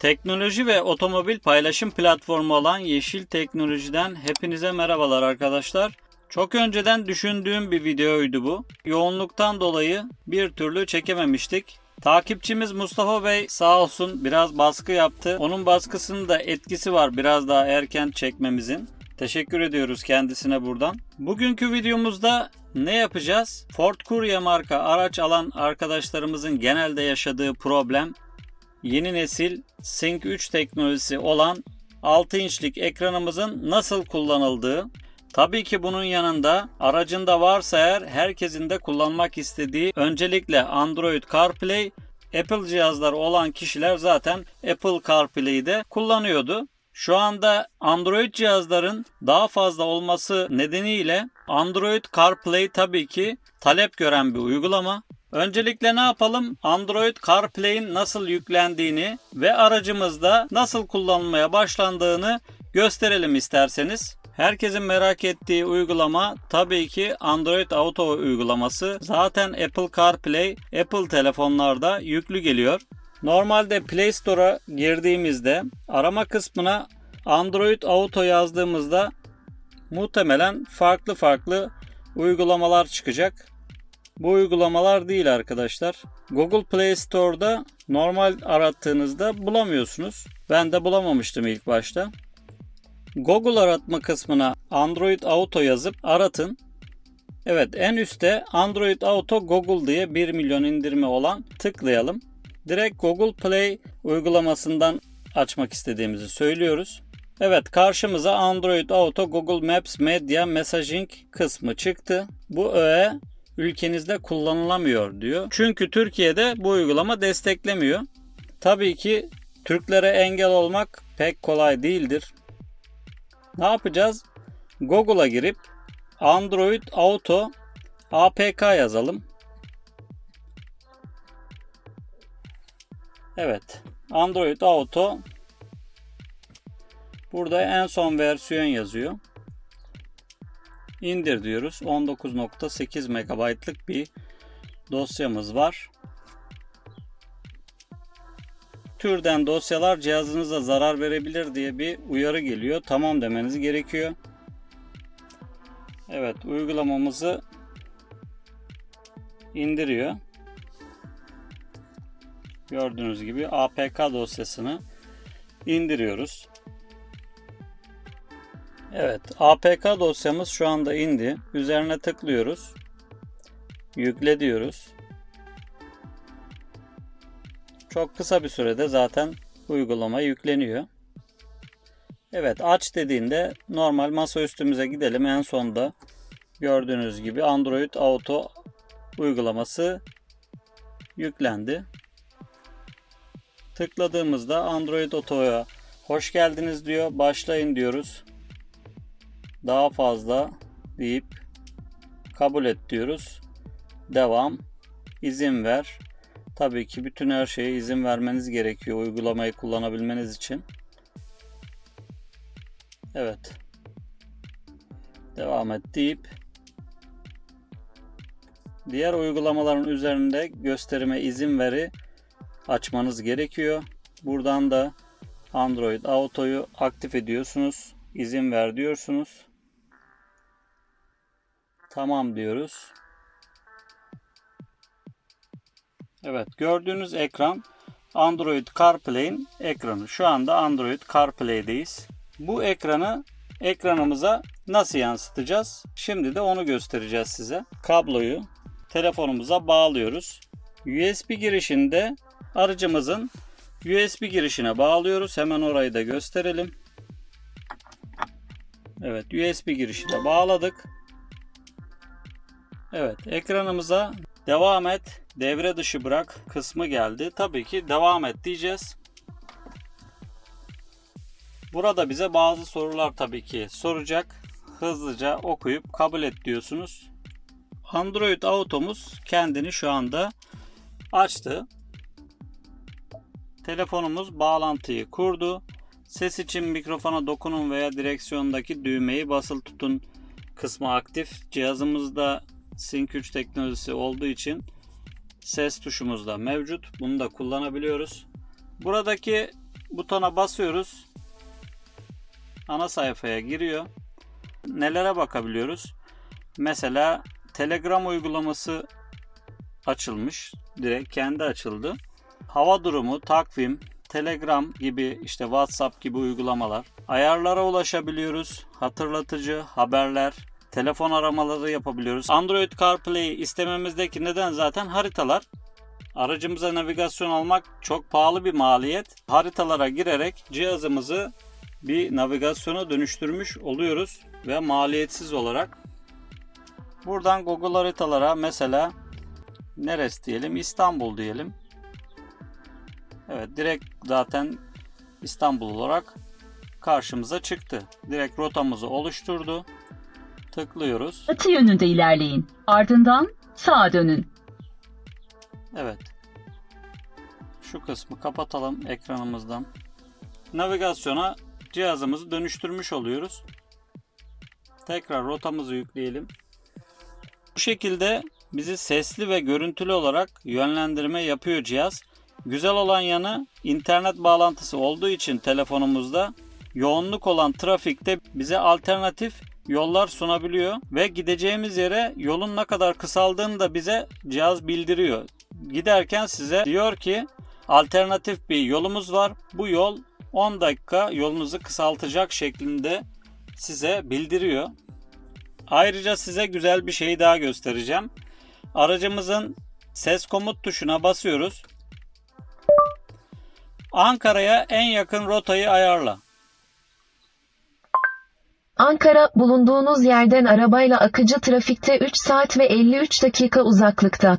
Teknoloji ve otomobil paylaşım platformu olan Yeşil Teknoloji'den hepinize merhabalar arkadaşlar. Çok önceden düşündüğüm bir videoydu bu. Yoğunluktan dolayı bir türlü çekememiştik. Takipçimiz Mustafa Bey sağ olsun biraz baskı yaptı. Onun baskısının da etkisi var biraz daha erken çekmemizin. Teşekkür ediyoruz kendisine buradan. Bugünkü videomuzda ne yapacağız? Ford Courier marka araç alan arkadaşlarımızın genelde yaşadığı problem yeni nesil Sync 3 teknolojisi olan 6 inçlik ekranımızın nasıl kullanıldığı. Tabii ki bunun yanında aracında varsa eğer herkesin de kullanmak istediği öncelikle Android CarPlay, Apple cihazları olan kişiler zaten Apple CarPlay'i de kullanıyordu. Şu anda Android cihazların daha fazla olması nedeniyle Android CarPlay tabii ki talep gören bir uygulama. Öncelikle ne yapalım? Android CarPlay'in nasıl yüklendiğini ve aracımızda nasıl kullanılmaya başlandığını gösterelim isterseniz. Herkesin merak ettiği uygulama tabii ki Android Auto uygulaması. Zaten Apple CarPlay Apple telefonlarda yüklü geliyor. Normalde Play Store'a girdiğimizde arama kısmına Android Auto yazdığımızda muhtemelen farklı farklı uygulamalar çıkacak. Bu uygulamalar değil arkadaşlar. Google Play Store'da normal arattığınızda bulamıyorsunuz. Ben de bulamamıştım ilk başta. Google aratma kısmına Android Auto yazıp aratın. Evet en üstte Android Auto Google diye 1 milyon indirme olan tıklayalım. Direkt Google Play uygulamasından açmak istediğimizi söylüyoruz. Evet karşımıza Android Auto Google Maps Media Messaging kısmı çıktı. Bu öğe ülkenizde kullanılamıyor diyor. Çünkü Türkiye'de bu uygulama desteklemiyor. Tabii ki Türklere engel olmak pek kolay değildir. Ne yapacağız? Google'a girip Android Auto APK yazalım. Evet. Android Auto burada en son versiyon yazıyor. İndir diyoruz. 19.8 MB'lık bir dosyamız var. Türden dosyalar cihazınıza zarar verebilir diye bir uyarı geliyor. Tamam demeniz gerekiyor. Evet uygulamamızı indiriyor. Gördüğünüz gibi APK dosyasını indiriyoruz. Evet, APK dosyamız şu anda indi. Üzerine tıklıyoruz. Yükle diyoruz. Çok kısa bir sürede zaten uygulama yükleniyor. Evet, aç dediğinde normal masa üstümüze gidelim. En sonda gördüğünüz gibi Android Auto uygulaması yüklendi. Tıkladığımızda Android Auto'ya hoş geldiniz diyor. Başlayın diyoruz daha fazla deyip kabul et diyoruz. Devam. izin ver. Tabii ki bütün her şeye izin vermeniz gerekiyor uygulamayı kullanabilmeniz için. Evet. Devam et deyip diğer uygulamaların üzerinde gösterime izin veri açmanız gerekiyor. Buradan da Android Auto'yu aktif ediyorsunuz. İzin ver diyorsunuz. Tamam diyoruz. Evet gördüğünüz ekran Android CarPlay'in ekranı. Şu anda Android CarPlay'deyiz. Bu ekranı ekranımıza nasıl yansıtacağız? Şimdi de onu göstereceğiz size. Kabloyu telefonumuza bağlıyoruz. USB girişinde aracımızın USB girişine bağlıyoruz. Hemen orayı da gösterelim. Evet USB girişine bağladık. Evet ekranımıza devam et devre dışı bırak kısmı geldi. Tabii ki devam et diyeceğiz. Burada bize bazı sorular tabii ki soracak. Hızlıca okuyup kabul et diyorsunuz. Android Auto'muz kendini şu anda açtı. Telefonumuz bağlantıyı kurdu. Ses için mikrofona dokunun veya direksiyondaki düğmeyi basılı tutun kısmı aktif. Cihazımızda Sync 3 teknolojisi olduğu için ses tuşumuz da mevcut. Bunu da kullanabiliyoruz. Buradaki butona basıyoruz. Ana sayfaya giriyor. Nelere bakabiliyoruz? Mesela Telegram uygulaması açılmış. Direkt kendi açıldı. Hava durumu, takvim, Telegram gibi işte WhatsApp gibi uygulamalar. Ayarlara ulaşabiliyoruz. Hatırlatıcı, haberler, telefon aramaları yapabiliyoruz. Android CarPlay'i istememizdeki neden zaten haritalar. Aracımıza navigasyon almak çok pahalı bir maliyet. Haritalara girerek cihazımızı bir navigasyona dönüştürmüş oluyoruz ve maliyetsiz olarak. Buradan Google haritalara mesela neresi diyelim İstanbul diyelim. Evet direkt zaten İstanbul olarak karşımıza çıktı. Direkt rotamızı oluşturdu. Tıklıyoruz. Batı yönünde ilerleyin. Ardından sağa dönün. Evet. Şu kısmı kapatalım ekranımızdan. Navigasyona cihazımızı dönüştürmüş oluyoruz. Tekrar rotamızı yükleyelim. Bu şekilde bizi sesli ve görüntülü olarak yönlendirme yapıyor cihaz. Güzel olan yanı internet bağlantısı olduğu için telefonumuzda yoğunluk olan trafikte bize alternatif yollar sunabiliyor ve gideceğimiz yere yolun ne kadar kısaldığını da bize cihaz bildiriyor. Giderken size diyor ki alternatif bir yolumuz var. Bu yol 10 dakika yolunuzu kısaltacak şeklinde size bildiriyor. Ayrıca size güzel bir şey daha göstereceğim. Aracımızın ses komut tuşuna basıyoruz. Ankara'ya en yakın rotayı ayarla. Ankara, bulunduğunuz yerden arabayla akıcı trafikte 3 saat ve 53 dakika uzaklıkta.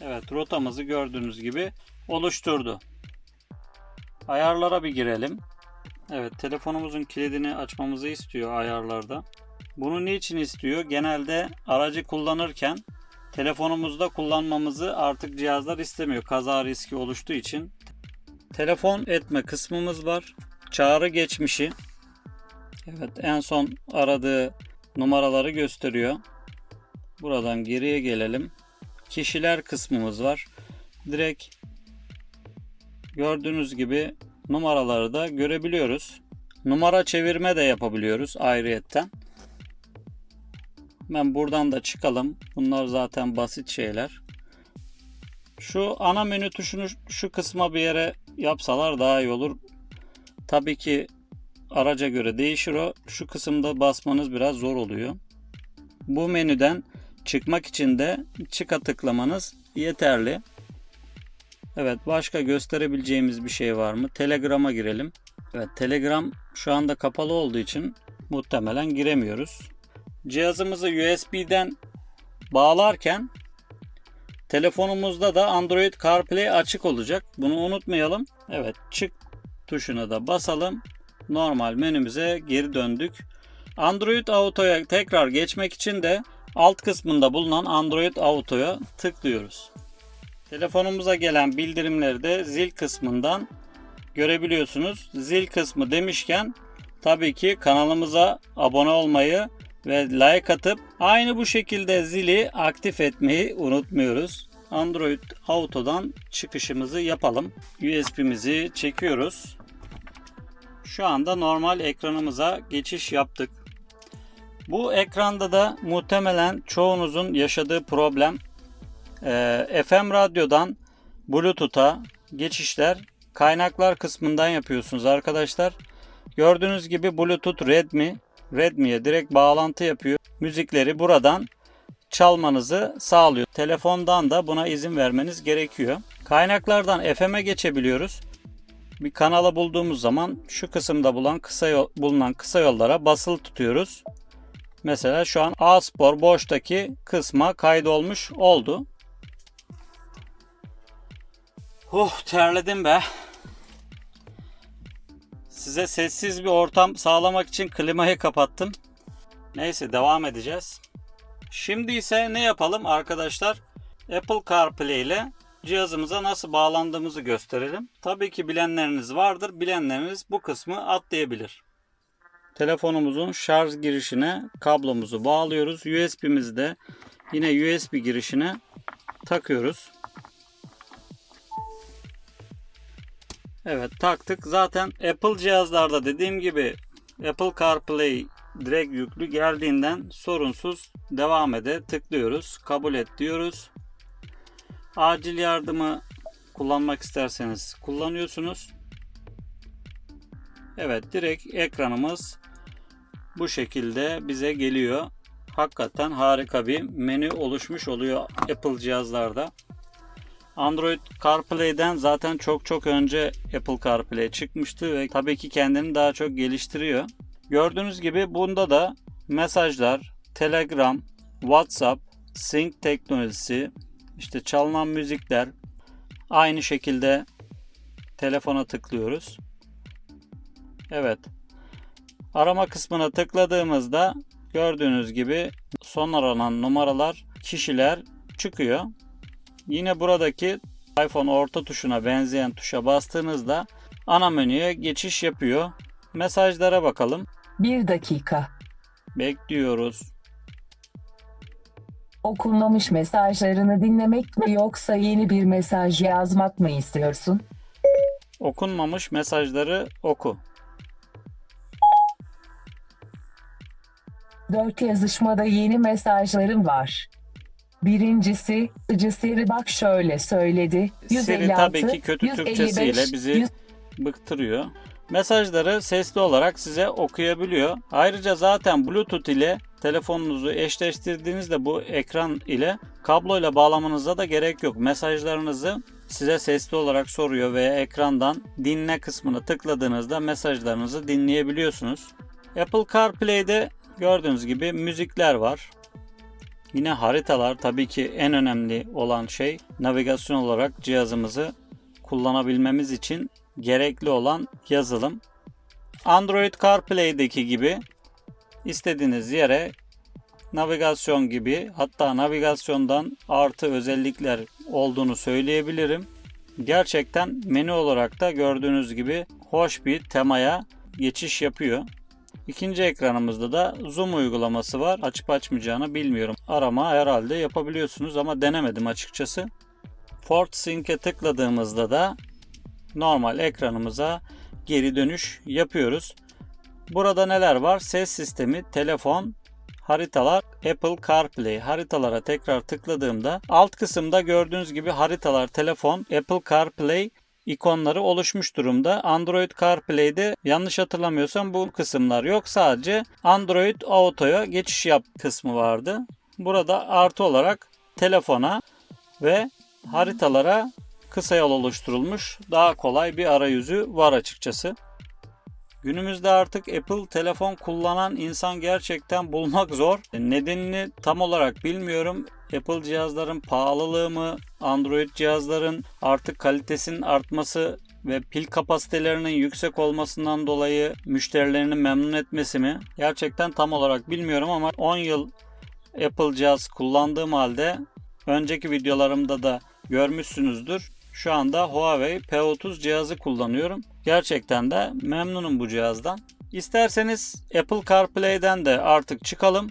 Evet rotamızı gördüğünüz gibi oluşturdu. Ayarlara bir girelim. Evet telefonumuzun kilidini açmamızı istiyor ayarlarda. Bunu niçin istiyor? Genelde aracı kullanırken telefonumuzda kullanmamızı artık cihazlar istemiyor. Kaza riski oluştuğu için. Telefon etme kısmımız var. Çağrı geçmişi. Evet en son aradığı numaraları gösteriyor. Buradan geriye gelelim. Kişiler kısmımız var. Direkt gördüğünüz gibi numaraları da görebiliyoruz. Numara çevirme de yapabiliyoruz ayrıyetten. Hemen buradan da çıkalım. Bunlar zaten basit şeyler. Şu ana menü tuşunu şu kısma bir yere yapsalar daha iyi olur. Tabii ki araca göre değişir o. Şu kısımda basmanız biraz zor oluyor. Bu menüden çıkmak için de çıka tıklamanız yeterli. Evet başka gösterebileceğimiz bir şey var mı? Telegram'a girelim. Evet Telegram şu anda kapalı olduğu için muhtemelen giremiyoruz. Cihazımızı USB'den bağlarken telefonumuzda da Android CarPlay açık olacak. Bunu unutmayalım. Evet çık tuşuna da basalım. Normal menümüze geri döndük. Android Auto'ya tekrar geçmek için de alt kısmında bulunan Android Auto'ya tıklıyoruz. Telefonumuza gelen bildirimleri de zil kısmından görebiliyorsunuz. Zil kısmı demişken tabii ki kanalımıza abone olmayı ve like atıp aynı bu şekilde zili aktif etmeyi unutmuyoruz. Android Auto'dan çıkışımızı yapalım. USB'mizi çekiyoruz. Şu anda normal ekranımıza geçiş yaptık. Bu ekranda da muhtemelen çoğunuzun yaşadığı problem e, FM radyodan Bluetooth'a geçişler kaynaklar kısmından yapıyorsunuz arkadaşlar. Gördüğünüz gibi Bluetooth Redmi Redmi'ye direkt bağlantı yapıyor. Müzikleri buradan çalmanızı sağlıyor. Telefondan da buna izin vermeniz gerekiyor. Kaynaklardan FM'e geçebiliyoruz. Bir kanala bulduğumuz zaman şu kısımda bulunan kısa yol, bulunan kısa yollara basılı tutuyoruz. Mesela şu an A Spor boştaki kısma kaydolmuş oldu. Oh terledim be. Size sessiz bir ortam sağlamak için klimayı kapattım. Neyse devam edeceğiz. Şimdi ise ne yapalım arkadaşlar? Apple CarPlay ile cihazımıza nasıl bağlandığımızı gösterelim. Tabii ki bilenleriniz vardır. Bilenleriniz bu kısmı atlayabilir. Telefonumuzun şarj girişine kablomuzu bağlıyoruz. USB'mizi de yine USB girişine takıyoruz. Evet taktık. Zaten Apple cihazlarda dediğim gibi Apple CarPlay direkt yüklü geldiğinden sorunsuz devam ede tıklıyoruz. Kabul et diyoruz. Acil yardımı kullanmak isterseniz kullanıyorsunuz. Evet direkt ekranımız bu şekilde bize geliyor. Hakikaten harika bir menü oluşmuş oluyor Apple cihazlarda. Android CarPlay'den zaten çok çok önce Apple CarPlay çıkmıştı ve tabii ki kendini daha çok geliştiriyor. Gördüğünüz gibi bunda da mesajlar, Telegram, WhatsApp, Sync teknolojisi, işte çalınan müzikler aynı şekilde telefona tıklıyoruz. Evet. Arama kısmına tıkladığımızda gördüğünüz gibi son aranan numaralar, kişiler çıkıyor. Yine buradaki iPhone orta tuşuna benzeyen tuşa bastığınızda ana menüye geçiş yapıyor. Mesajlara bakalım. 1 dakika. Bekliyoruz. Okunmamış mesajlarını dinlemek mi yoksa yeni bir mesaj yazmak mı istiyorsun? Okunmamış mesajları oku. 4 yazışmada yeni mesajlarım var. Birincisi, Icı Seri bak şöyle söyledi. Siri 156, tabii ki kötü 155, Türkçesiyle bizi 100 bıktırıyor. Mesajları sesli olarak size okuyabiliyor. Ayrıca zaten Bluetooth ile telefonunuzu eşleştirdiğinizde bu ekran ile kabloyla bağlamanıza da gerek yok. Mesajlarınızı size sesli olarak soruyor ve ekrandan dinle kısmını tıkladığınızda mesajlarınızı dinleyebiliyorsunuz. Apple CarPlay'de gördüğünüz gibi müzikler var. Yine haritalar tabii ki en önemli olan şey navigasyon olarak cihazımızı kullanabilmemiz için gerekli olan yazılım. Android CarPlay'deki gibi istediğiniz yere navigasyon gibi hatta navigasyondan artı özellikler olduğunu söyleyebilirim. Gerçekten menü olarak da gördüğünüz gibi hoş bir temaya geçiş yapıyor. İkinci ekranımızda da zoom uygulaması var. Açıp açmayacağını bilmiyorum. Arama herhalde yapabiliyorsunuz ama denemedim açıkçası. Ford Sync'e tıkladığımızda da normal ekranımıza geri dönüş yapıyoruz. Burada neler var? Ses sistemi, telefon, haritalar, Apple CarPlay. Haritalara tekrar tıkladığımda alt kısımda gördüğünüz gibi haritalar, telefon, Apple CarPlay ikonları oluşmuş durumda. Android CarPlay'de yanlış hatırlamıyorsam bu kısımlar yok. Sadece Android Auto'ya geçiş yap kısmı vardı. Burada artı olarak telefona ve haritalara kısa yol oluşturulmuş daha kolay bir arayüzü var açıkçası. Günümüzde artık Apple telefon kullanan insan gerçekten bulmak zor. Nedenini tam olarak bilmiyorum. Apple cihazların pahalılığı mı, Android cihazların artık kalitesinin artması ve pil kapasitelerinin yüksek olmasından dolayı müşterilerini memnun etmesi mi? Gerçekten tam olarak bilmiyorum ama 10 yıl Apple cihaz kullandığım halde önceki videolarımda da görmüşsünüzdür. Şu anda Huawei P30 cihazı kullanıyorum. Gerçekten de memnunum bu cihazdan. İsterseniz Apple CarPlay'den de artık çıkalım.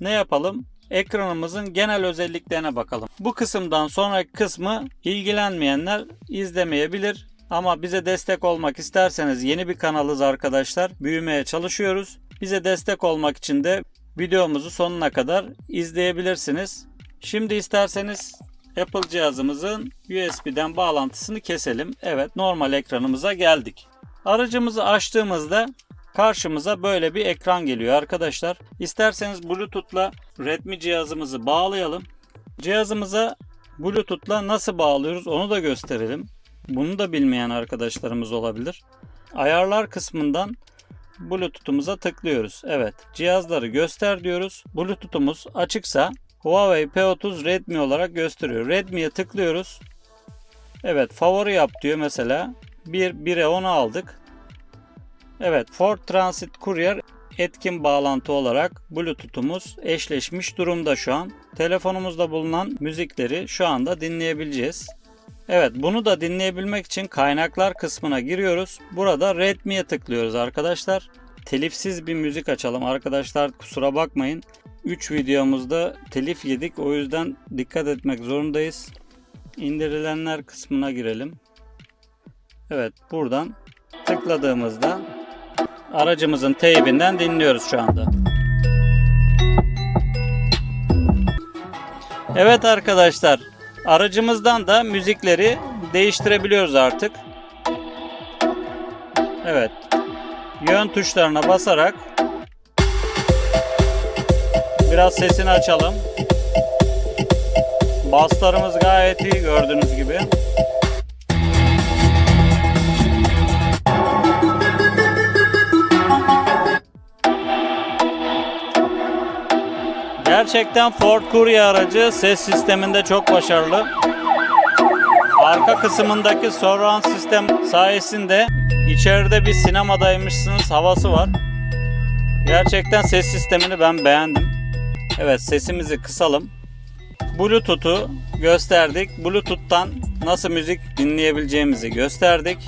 Ne yapalım? Ekranımızın genel özelliklerine bakalım. Bu kısımdan sonraki kısmı ilgilenmeyenler izlemeyebilir. Ama bize destek olmak isterseniz yeni bir kanalız arkadaşlar. Büyümeye çalışıyoruz. Bize destek olmak için de videomuzu sonuna kadar izleyebilirsiniz. Şimdi isterseniz Apple cihazımızın USB'den bağlantısını keselim. Evet normal ekranımıza geldik. Aracımızı açtığımızda karşımıza böyle bir ekran geliyor arkadaşlar. İsterseniz Bluetooth'la Redmi cihazımızı bağlayalım. Cihazımıza Bluetooth'la nasıl bağlıyoruz onu da gösterelim. Bunu da bilmeyen arkadaşlarımız olabilir. Ayarlar kısmından Bluetooth'umuza tıklıyoruz. Evet cihazları göster diyoruz. Bluetooth'umuz açıksa Huawei P30 Redmi olarak gösteriyor. Redmi'ye tıklıyoruz. Evet favori yap diyor mesela. 1 1'e 10 aldık. Evet Ford Transit Courier etkin bağlantı olarak Bluetooth'umuz eşleşmiş durumda şu an. Telefonumuzda bulunan müzikleri şu anda dinleyebileceğiz. Evet bunu da dinleyebilmek için kaynaklar kısmına giriyoruz. Burada Redmi'ye tıklıyoruz arkadaşlar. Telifsiz bir müzik açalım arkadaşlar kusura bakmayın. 3 videomuzda telif yedik. O yüzden dikkat etmek zorundayız. İndirilenler kısmına girelim. Evet buradan tıkladığımızda aracımızın teybinden dinliyoruz şu anda. Evet arkadaşlar aracımızdan da müzikleri değiştirebiliyoruz artık. Evet yön tuşlarına basarak biraz sesini açalım. Baslarımız gayet iyi gördüğünüz gibi. Gerçekten Ford Courier aracı ses sisteminde çok başarılı. Arka kısmındaki surround sistem sayesinde içeride bir sinemadaymışsınız havası var. Gerçekten ses sistemini ben beğendim. Evet sesimizi kısalım. Bluetooth'u gösterdik. Bluetooth'tan nasıl müzik dinleyebileceğimizi gösterdik.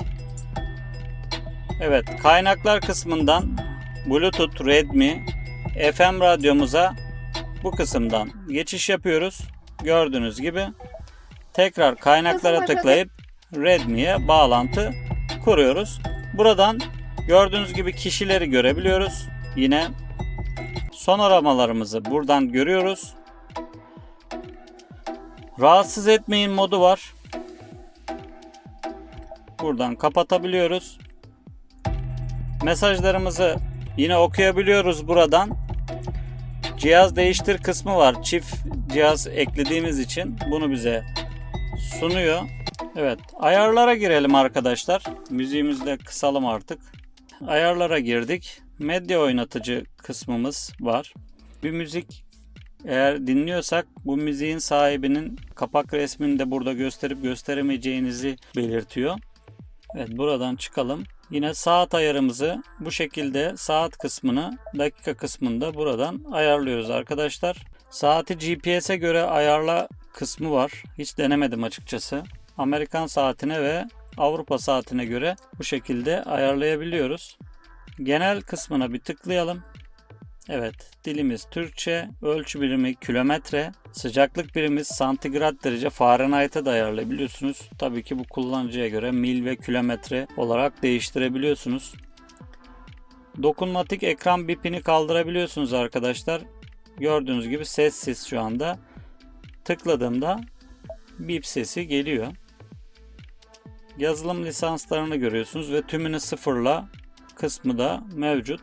Evet kaynaklar kısmından Bluetooth Redmi FM radyomuza bu kısımdan geçiş yapıyoruz. Gördüğünüz gibi tekrar kaynaklara tıklayıp Redmi'ye bağlantı kuruyoruz. Buradan gördüğünüz gibi kişileri görebiliyoruz. Yine son aramalarımızı buradan görüyoruz. Rahatsız etmeyin modu var. Buradan kapatabiliyoruz. Mesajlarımızı yine okuyabiliyoruz buradan. Cihaz değiştir kısmı var. Çift cihaz eklediğimiz için bunu bize sunuyor. Evet, ayarlara girelim arkadaşlar. Müziğimizi de kısalım artık. Ayarlara girdik. Medya oynatıcı kısmımız var. Bir müzik eğer dinliyorsak bu müziğin sahibinin kapak resmini de burada gösterip gösteremeyeceğinizi belirtiyor. Evet buradan çıkalım. Yine saat ayarımızı bu şekilde saat kısmını dakika kısmında buradan ayarlıyoruz arkadaşlar. Saati GPS'e göre ayarla kısmı var. Hiç denemedim açıkçası. Amerikan saatine ve Avrupa saatine göre bu şekilde ayarlayabiliyoruz. Genel kısmına bir tıklayalım. Evet, dilimiz Türkçe, ölçü birimi kilometre, sıcaklık birimiz santigrat derece Fahrenheit'e de ayarlayabiliyorsunuz. Tabii ki bu kullanıcıya göre mil ve kilometre olarak değiştirebiliyorsunuz. Dokunmatik ekran bipini kaldırabiliyorsunuz arkadaşlar. Gördüğünüz gibi sessiz şu anda. Tıkladığımda bip sesi geliyor. Yazılım lisanslarını görüyorsunuz ve tümünü sıfırla kısmı da mevcut.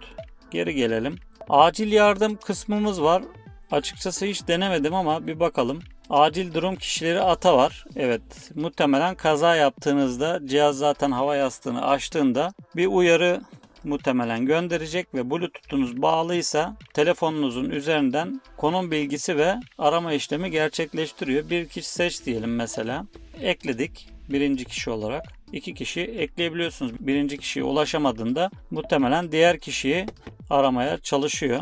Geri gelelim. Acil yardım kısmımız var. Açıkçası hiç denemedim ama bir bakalım. Acil durum kişileri ata var. Evet muhtemelen kaza yaptığınızda cihaz zaten hava yastığını açtığında bir uyarı muhtemelen gönderecek ve bluetooth'unuz bağlıysa telefonunuzun üzerinden konum bilgisi ve arama işlemi gerçekleştiriyor. Bir kişi seç diyelim mesela. Ekledik birinci kişi olarak. İki kişi ekleyebiliyorsunuz. Birinci kişiye ulaşamadığında muhtemelen diğer kişiyi aramaya çalışıyor.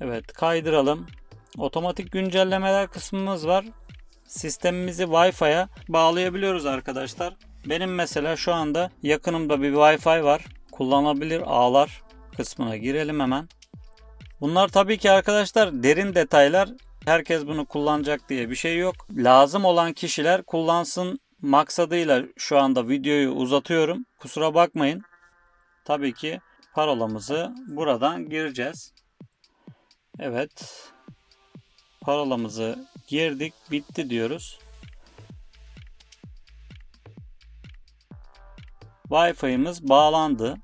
Evet kaydıralım. Otomatik güncellemeler kısmımız var. Sistemimizi Wi-Fi'ye bağlayabiliyoruz arkadaşlar. Benim mesela şu anda yakınımda bir Wi-Fi var. Kullanılabilir ağlar kısmına girelim hemen. Bunlar tabii ki arkadaşlar derin detaylar. Herkes bunu kullanacak diye bir şey yok. Lazım olan kişiler kullansın maksadıyla şu anda videoyu uzatıyorum. Kusura bakmayın. Tabii ki parolamızı buradan gireceğiz. Evet. Parolamızı girdik. Bitti diyoruz. Wi-Fi'miz bağlandı.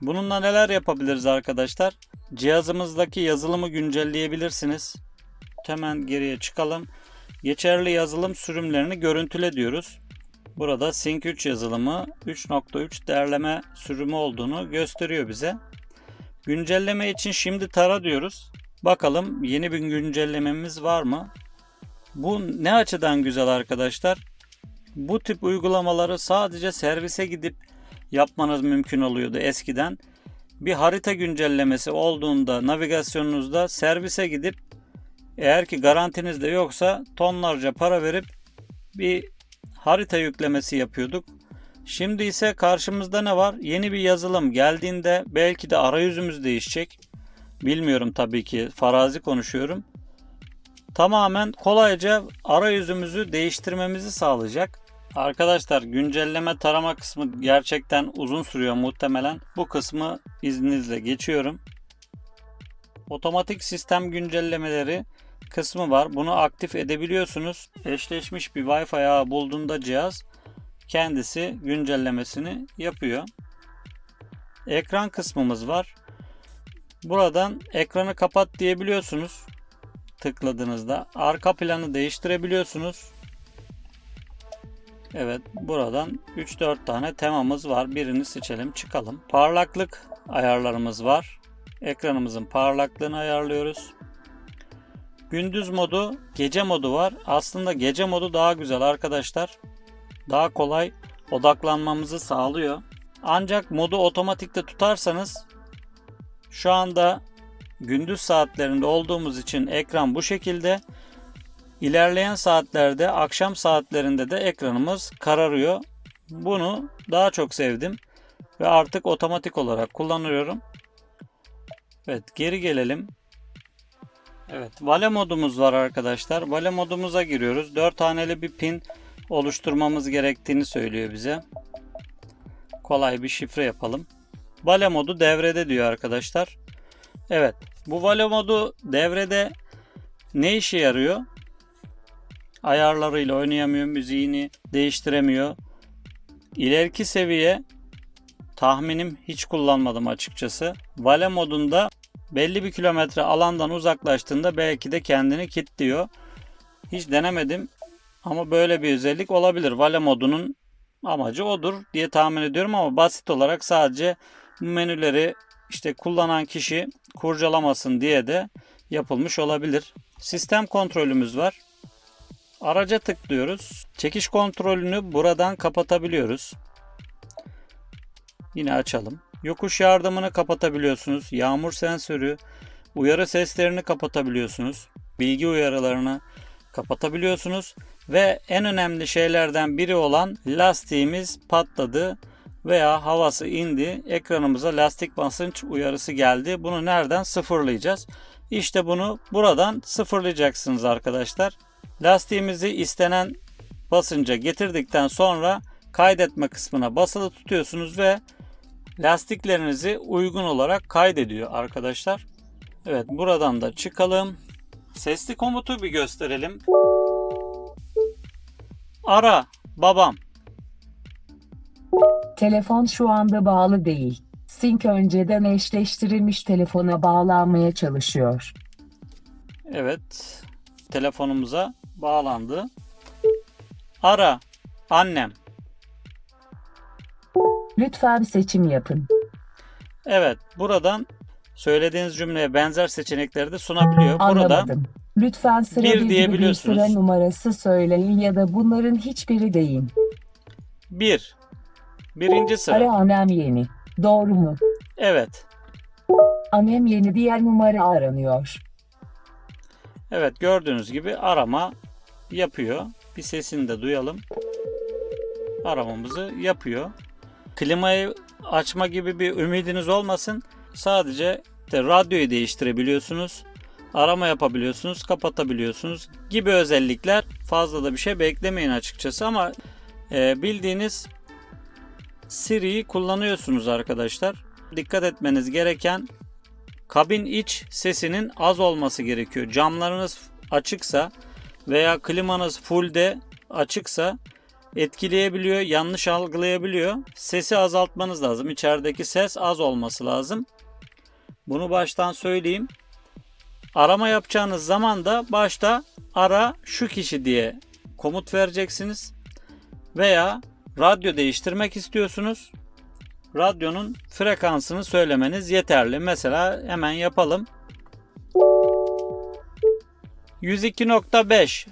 Bununla neler yapabiliriz arkadaşlar? Cihazımızdaki yazılımı güncelleyebilirsiniz. Hemen geriye çıkalım. Geçerli yazılım sürümlerini görüntüle diyoruz. Burada Sync 3 yazılımı 3.3 değerleme sürümü olduğunu gösteriyor bize. Güncelleme için şimdi tara diyoruz. Bakalım yeni bir güncellememiz var mı? Bu ne açıdan güzel arkadaşlar? Bu tip uygulamaları sadece servise gidip yapmanız mümkün oluyordu eskiden. Bir harita güncellemesi olduğunda navigasyonunuzda servise gidip eğer ki garantiniz de yoksa tonlarca para verip bir harita yüklemesi yapıyorduk. Şimdi ise karşımızda ne var? Yeni bir yazılım geldiğinde belki de arayüzümüz değişecek. Bilmiyorum tabii ki. Farazi konuşuyorum. Tamamen kolayca arayüzümüzü değiştirmemizi sağlayacak. Arkadaşlar güncelleme tarama kısmı gerçekten uzun sürüyor muhtemelen. Bu kısmı izninizle geçiyorum. Otomatik sistem güncellemeleri kısmı var. Bunu aktif edebiliyorsunuz. Eşleşmiş bir Wi-Fi ağı bulduğunda cihaz kendisi güncellemesini yapıyor. Ekran kısmımız var. Buradan ekranı kapat diyebiliyorsunuz. Tıkladığınızda arka planı değiştirebiliyorsunuz. Evet buradan 3-4 tane temamız var. Birini seçelim çıkalım. Parlaklık ayarlarımız var. Ekranımızın parlaklığını ayarlıyoruz. Gündüz modu, gece modu var. Aslında gece modu daha güzel arkadaşlar. Daha kolay odaklanmamızı sağlıyor. Ancak modu otomatikte tutarsanız şu anda gündüz saatlerinde olduğumuz için ekran bu şekilde. İlerleyen saatlerde, akşam saatlerinde de ekranımız kararıyor. Bunu daha çok sevdim ve artık otomatik olarak kullanıyorum. Evet, geri gelelim. Evet, vale modumuz var arkadaşlar. Vale modumuza giriyoruz. 4 haneli bir pin oluşturmamız gerektiğini söylüyor bize. Kolay bir şifre yapalım. Vale modu devrede diyor arkadaşlar. Evet, bu vale modu devrede ne işe yarıyor? Ayarlarıyla oynayamıyor, müziğini değiştiremiyor. İleriki seviye tahminim hiç kullanmadım açıkçası. Vale modunda belli bir kilometre alandan uzaklaştığında belki de kendini kilitliyor. Hiç denemedim ama böyle bir özellik olabilir. Vale modunun amacı odur diye tahmin ediyorum ama basit olarak sadece bu menüleri işte kullanan kişi kurcalamasın diye de yapılmış olabilir. Sistem kontrolümüz var. Araca tıklıyoruz. Çekiş kontrolünü buradan kapatabiliyoruz. Yine açalım. Yokuş yardımını kapatabiliyorsunuz. Yağmur sensörü, uyarı seslerini kapatabiliyorsunuz. Bilgi uyarılarını kapatabiliyorsunuz. Ve en önemli şeylerden biri olan lastiğimiz patladı veya havası indi. Ekranımıza lastik basınç uyarısı geldi. Bunu nereden sıfırlayacağız? İşte bunu buradan sıfırlayacaksınız arkadaşlar. Lastiğimizi istenen basınca getirdikten sonra kaydetme kısmına basılı tutuyorsunuz ve lastiklerinizi uygun olarak kaydediyor arkadaşlar. Evet buradan da çıkalım. Sesli komutu bir gösterelim. Ara babam. Telefon şu anda bağlı değil. Sync önceden eşleştirilmiş telefona bağlanmaya çalışıyor. Evet. Telefonumuza bağlandı. Ara annem. Lütfen seçim yapın. Evet. Buradan söylediğiniz cümleye benzer seçenekleri de sunabiliyor. Burada Anlamadım. Lütfen sıra Bir bir gibi bir diyebiliyorsunuz. sıra numarası söyleyin ya da bunların hiçbiri deyin. bir. Birinci sıra. Ara annem yeni. Doğru mu? Evet. Annem yeni diğer numara aranıyor. Evet gördüğünüz gibi arama yapıyor. Bir sesini de duyalım. Aramamızı yapıyor. Klimayı açma gibi bir ümidiniz olmasın. Sadece de radyoyu değiştirebiliyorsunuz. Arama yapabiliyorsunuz, kapatabiliyorsunuz gibi özellikler. Fazla da bir şey beklemeyin açıkçası ama e, bildiğiniz Siri'yi kullanıyorsunuz arkadaşlar. Dikkat etmeniz gereken kabin iç sesinin az olması gerekiyor. Camlarınız açıksa veya klimanız fullde açıksa etkileyebiliyor, yanlış algılayabiliyor. Sesi azaltmanız lazım. İçerideki ses az olması lazım. Bunu baştan söyleyeyim. Arama yapacağınız zaman da başta ara şu kişi diye komut vereceksiniz. Veya radyo değiştirmek istiyorsunuz. Radyonun frekansını söylemeniz yeterli. Mesela hemen yapalım. 102.5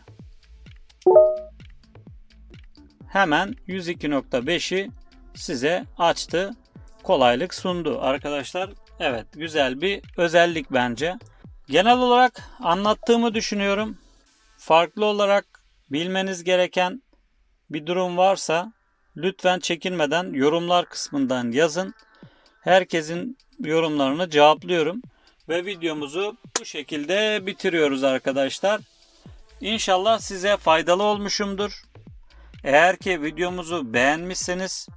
Hemen 102.5'i size açtı. Kolaylık sundu arkadaşlar. Evet güzel bir özellik bence. Genel olarak anlattığımı düşünüyorum. Farklı olarak bilmeniz gereken bir durum varsa lütfen çekinmeden yorumlar kısmından yazın. Herkesin yorumlarını cevaplıyorum Ve videomuzu bu şekilde bitiriyoruz arkadaşlar. İnşallah size faydalı olmuşumdur. Eğer ki videomuzu beğenmişseniz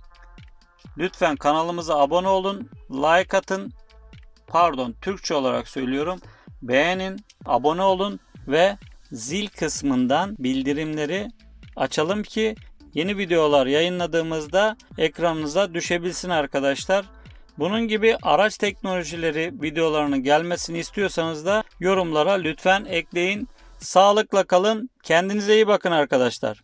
lütfen kanalımıza abone olun, like atın. Pardon, Türkçe olarak söylüyorum. Beğenin, abone olun ve zil kısmından bildirimleri açalım ki yeni videolar yayınladığımızda ekranınıza düşebilsin arkadaşlar. Bunun gibi araç teknolojileri videolarının gelmesini istiyorsanız da yorumlara lütfen ekleyin. Sağlıkla kalın. Kendinize iyi bakın arkadaşlar.